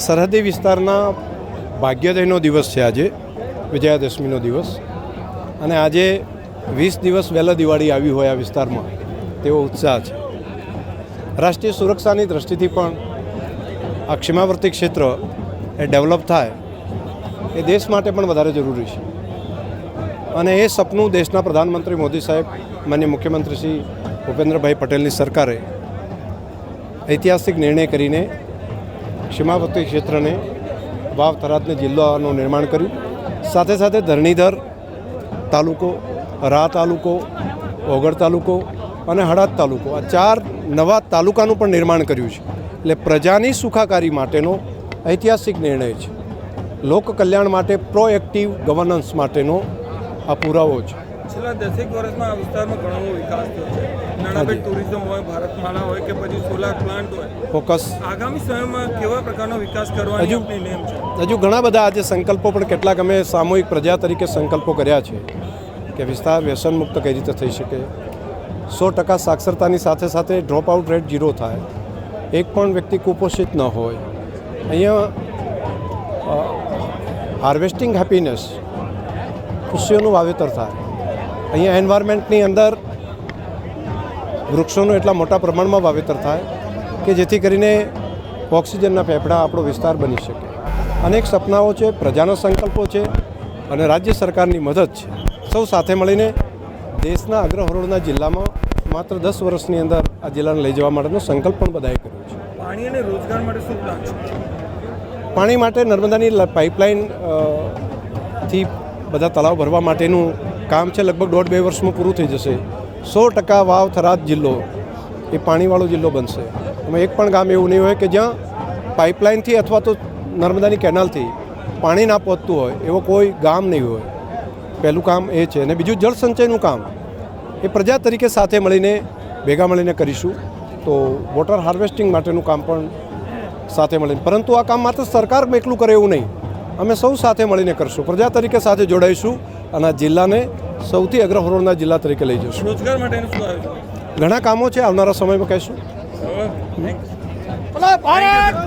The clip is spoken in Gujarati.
સરહદી વિસ્તારના ભાગ્યોદયનો દિવસ છે આજે, વિજયાદશમીનો દિવસ. અને આજે વીસ દિવસ વહેલા દિવાળી આવી હોય આ વિસ્તારમાં, તેવો ઉત્સાહ છે. રાષ્ટ્રીય સુરક્ષાની દ્રષ્ટિથી પણ આ ક્ષીમાવર્તી ક્ષેત્ર એ ડેવલપ થાય, એ દેશ માટે પણ વધારે જરૂરી છે. અને એ સપનું દેશના પ્રધાનમંત્રી મોદી સાહેબ, માન્ય મુખ્યમંત્રી શ્રી ભૂપેન્દ્રભાઈ પટેલની સરકારે ઐતિહાસિક નિર્ણય કરીને સીમાવર્તી ક્ષેત્રને વાવ થરાદને જિલ્લાનું નિર્માણ કર્યું. સાથે સાથે ધરણીધર તાલુકો, રા તાલુકો, ઓગળ તાલુકો અને હળાદ તાલુકો આ ચાર નવા તાલુકાનું પણ નિર્માણ કર્યું છે. એટલે પ્રજાની સુખાકારી માટેનો ઐતિહાસિક નિર્ણય છે. લોક કલ્યાણ માટે પ્રોએક્ટિવ ગવર્નન્સ માટેનો આ પુરાવો છે. છેલ્લા દસેક વર્ષમાં આ વિસ્તારમાં ઘણો વિકાસ થયો છે. નાણાબેટ ટુરિઝમ હોય ભારતમાળા હોય કે પછી સોલાર પ્લાન્ટ હોય. ફોકસ. આગામી સમયમાં કેવા પ્રકારનો વિકાસ કરવાની હજુ- આપની નેમ છે? હજુ ઘણા બધા આજે સંકલ્પો પણ કેટલાક અમે સામૂહિક પ્રજા તરીકે સંકલ્પો કર્યા છે કે વિસ્તાર વ્યસન મુક્ત કઈ રીતે થઈ શકે. સો ટકા સાક્ષરતાની સાથે સાથે ડ્રોપ આઉટ રેટ ઝીરો થાય. એક પણ વ્યક્તિ કુપોષિત ન હોય. અહીંયા હાર્વેસ્ટિંગ હેપીનેસ ખુશીઓનું વાવેતર થાય. અહીંયા એન્વાયરમેન્ટની અંદર વૃક્ષોનું એટલા મોટા પ્રમાણમાં વાવેતર થાય કે જેથી કરીને ઓક્સિજનના ફેફડા આપણો વિસ્તાર બની શકે. અનેક સપનાઓ છે પ્રજાના સંકલ્પો છે અને રાજ્ય સરકારની મદદ છે. સૌ સાથે મળીને દેશના અગ્રહરોળના જિલ્લામાં માત્ર દસ વર્ષની અંદર આ જિલ્લાને લઈ જવા માટેનો સંકલ્પ પણ બધાએ કર્યો છે. પાણી અને રોજગાર માટે શું પ્લાન છે? પાણી માટે નર્મદાની પાઇપલાઇનથી બધા તળાવ ભરવા માટેનું કામ છે લગભગ દોઢ બે વર્ષમાં પૂરું થઈ જશે. સો ટકા વાવ થરાદ જિલ્લો એ પાણીવાળો જિલ્લો બનશે. એમાં એક પણ ગામ એવું નહીં હોય કે જ્યાં પાઇપલાઇનથી અથવા તો નર્મદાની કેનાલથી પાણી ના પહોંચતું હોય, એવો કોઈ ગામ નહીં હોય. પહેલું કામ એ છે. અને બીજું જળસંચયનું કામ. એ પ્રજા તરીકે સાથે મળીને, ભેગા મળીને કરીશું. તો વોટર હાર્વેસ્ટિંગ માટેનું કામ પણ સાથે મળીને. પરંતુ આ કામ માત્ર સરકાર એકલું કરે એવું નહીં. અમે સૌ સાથે મળીને કરશું. પ્રજા તરીકે સાથે જોડાઈશું. અને જિલ્લાને સૌથી અગ્રહરોળના જિલ્લા તરીકે લઈ જશું રોજગાર માટેનું શું આયોજન ઘણા કામો છે આવનારા સમયમાં કહેશું? Thanks.